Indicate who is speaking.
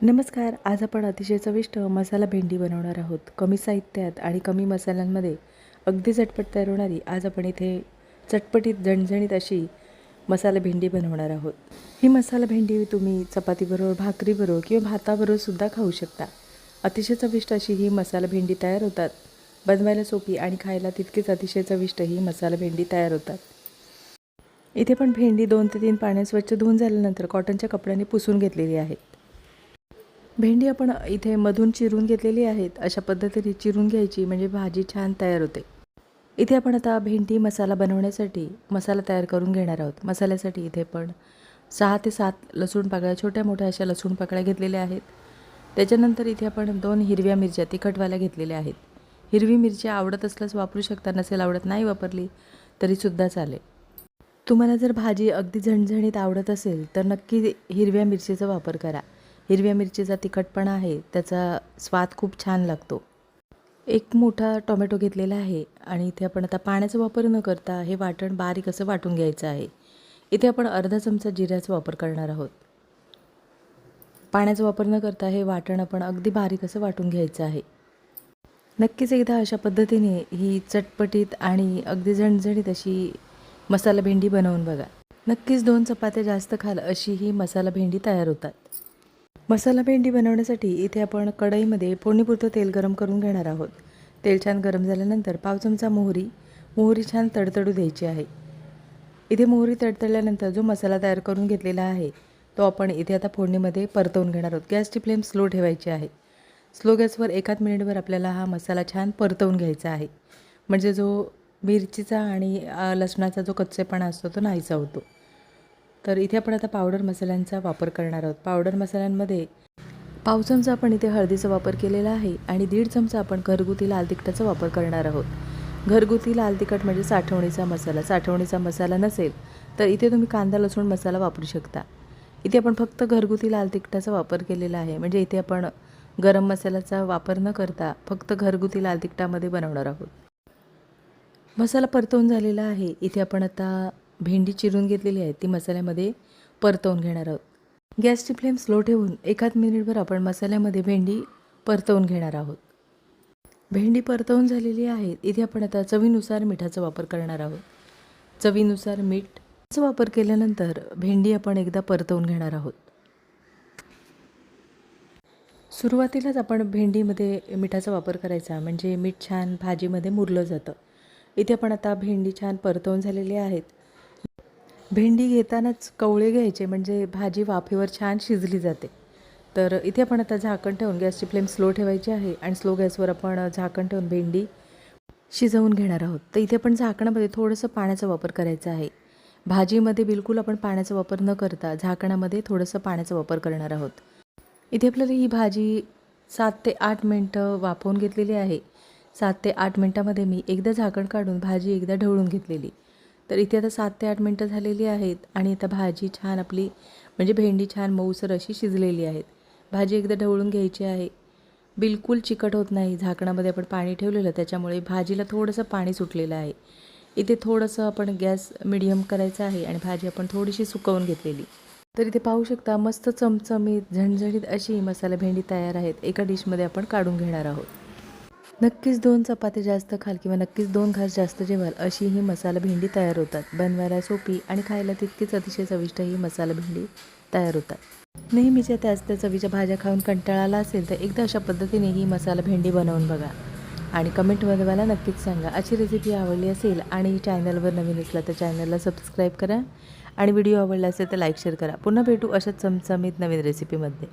Speaker 1: नमस्कार आज आपण अतिशय चविष्ट मसाला भेंडी बनवणार आहोत. कमी साहित्यात आणि कमी मसाल्यांमध्ये अगदी झटपट तयार होणारी आज आपण इथे चटपटीत झणझणीत अशी मसाला भेंडी बनवणार आहोत. ही मसाला भेंडी तुम्ही चपातीबरोबर भाकरीबरोबर किंवा भाताबरोबर सुद्धा खाऊ शकता. अतिशय चविष्ट अशी ही मसाला भेंडी तयार होतात. बनवायला सोपी आणि खायला तितकीच अतिशय चविष्ट ही मसाला भेंडी तयार होतात. इथे पण भेंडी दोन ते तीन पाण्यात स्वच्छ धुवून झाल्यानंतर कॉटनच्या कपड्याने पुसून घेतलेली आहे. भेंडी आपण इथे मधून चिरून घेतलेली आहेत. अशा पद्धतीने चिरून घ्यायची म्हणजे भाजी छान तयार होते. इथे आपण आता भेंडी मसाला बनवण्यासाठी मसाला तयार करून घेणार आहोत. मसाल्यासाठी इथे पण सहा ते सात लसूण पाकळ्या छोट्या मोठ्या अशा लसूण पाकळ्या घेतलेल्या आहेत. त्याच्यानंतर इथे आपण दोन हिरव्या मिरच्या तिखटवाल्या घेतलेल्या आहेत. हिरवी मिरची आवडत असल्यास वापरू शकता नसेल आवडत नाही वापरली तरीसुद्धा चालेल. तुम्हाला जर भाजी अगदी झणझणीत आवडत असेल तर नक्की हिरव्या मिरचीचा वापर करा. हिरव्या मिरचीचा तिखटपणा आहे त्याचा स्वाद खूप छान लागतो. एक मोठा टोमॅटो घेतलेला आहे आणि इथे आपण आता पाण्याचा वापर न करता हे वाटण बारीक असं वाटून घ्यायचं आहे. इथे आपण अर्धा चमचा जिऱ्याचा वापर करणार आहोत. पाण्याचा वापर न करता हे वाटण आपण अगदी बारीक असं वाटून घ्यायचं आहे. नक्कीच एकदा अशा पद्धतीने ही चटपटीत आणि अगदी झणझणीत अशी मसाला भेंडी बनवून बघा. नक्कीच दोन चपात्या जास्त खाल अशी ही मसाला भेंडी तयार होतात. मसाला भेंडी बनवण्यासाठी इथे आपण कढईमध्ये फोडणीपुरतं तेल गरम करून घेणार आहोत. तेल छान गरम झाल्यानंतर पाव चमचा मोहरी. मोहरी छान तडतडू द्यायची आहे. इथे मोहरी तडतडल्यानंतर जो मसाला तयार करून घेतलेला आहे तो आपण इथे आता फोडणीमध्ये परतवून घेणार आहोत. गॅसची फ्लेम स्लो ठेवायची आहे. स्लो गॅसवर एकाच मिनिटभर आपल्याला हा मसाला छान परतवून घ्यायचा आहे. म्हणजे जो मिरचीचा आणि लसणाचा जो कच्चेपणा असतो तो नाहीसा होतो. तर इथे आपण आता पावडर मसाल्यांचा वापर करणार आहोत. पावडर मसाल्यांमध्ये पाव चमचा आपण इथे हळदीचा वापर केलेला आहे आणि दीड चमचा आपण घरगुती लाल तिखटाचा वापर करणार आहोत. घरगुती लाल तिखट म्हणजे साठवणीचा मसाला. साठवणीचा मसाला नसेल तर इथे तुम्ही कांदा लसूण मसाला वापरू शकता. इथे आपण फक्त घरगुती लाल तिखटाचा वापर केलेला आहे. म्हणजे इथे आपण गरम मसाल्याचा वापर न करता फक्त घरगुती लाल तिखटामध्ये बनवणार आहोत. मसाला परतवून झालेला आहे. इथे आपण आता भेंडी चिरून घेतलेली आहे ती मसाल्यामध्ये परतवून घेणार आहोत. गॅसची फ्लेम स्लो ठेवून एकाच मिनिटभर आपण मसाल्यामध्ये भेंडी परतवून घेणार आहोत. भेंडी परतवून झालेली आहे इथे आपण आता चवीनुसार मिठाचा वापर करणार आहोत. चवीनुसार मीठचा वापर केल्यानंतर भेंडी आपण एकदा परतवून घेणार आहोत. सुरुवातीलाच आपण भेंडीमध्ये मिठाचा वापर करायचा म्हणजे मीठ छान भाजीमध्ये मुरलं जातं. इथे आपण आता भेंडी छान परतवून झालेली आहेत. भेंडी घेतानाच कवळे घ्यायचे म्हणजे भाजी वाफेवर छान शिजली जाते. तर इथे आपण आता झाकण ठेवून गॅसची फ्लेम स्लो ठेवायची आहे आणि स्लो गॅसवर आपण झाकण ठेवून भेंडी शिजवून घेणार आहोत. तर इथे आपण झाकणामध्ये थोडंसं पाण्याचा वापर करायचा आहे. भाजीमध्ये बिलकुल आपण पाण्याचा वापर न करता झाकणामध्ये थोडंसं पाण्याचा वापर करणार आहोत. इथे आपल्याला ही भाजी सात ते आठ मिनटं वाफवून घेतलेली आहे. सात ते आठ मिनटामध्ये मी एकदा झाकण काढून भाजी एकदा ढवळून घेतलेली. तर इथे आता सात ते आठ मिनटं झालेली आहेत आणि आता भाजी छान आपली म्हणजे भेंडी छान मऊसर अशी शिजलेली आहेत. भाजी एकदा ढवळून घ्यायची आहे. बिलकुल चिकट होत नाही. झाकणामध्ये आपण पाणी ठेवलेलं त्याच्यामुळे भाजीला थोडंसं पाणी सुटलेलं आहे. इथे थोडंसं आपण गॅस मिडियम करायचा आहे आणि भाजी आपण थोडीशी सुकवून घेतलेली. तर इथे पाहू शकता मस्त चमचमीत झणझणीत अशी मसाला भेंडी तयार आहेत. एका डिशमध्ये आपण काढून घेणार आहोत. नक्कीच दोन चपात्या जास्त खाल किंवा नक्कीच दोन घास जास्त जेवाल अशी ही मसाला भेंडी तयार होतात. बनवायला सोपी आणि खायला तितकीच अतिशय चविष्ट ही मसाला भेंडी तयार होतात. नेहमीच्या त्याच त्या चवीच्या भाज्या खाऊन कंटाळा आला असेल तर एकदा अशा पद्धतीने ही मसाला भेंडी बनवून बघा. आणि कमेंटमध्ये मला नक्कीच सांगा अशी रेसिपी आवडली असेल आणि चॅनलवर नवीन असला तर चॅनलला सबस्क्राईब करा. आणि व्हिडिओ आवडला असेल तर लाईक शेअर करा. पुन्हा भेटू अशाच चमचमीत नवीन रेसिपीमध्ये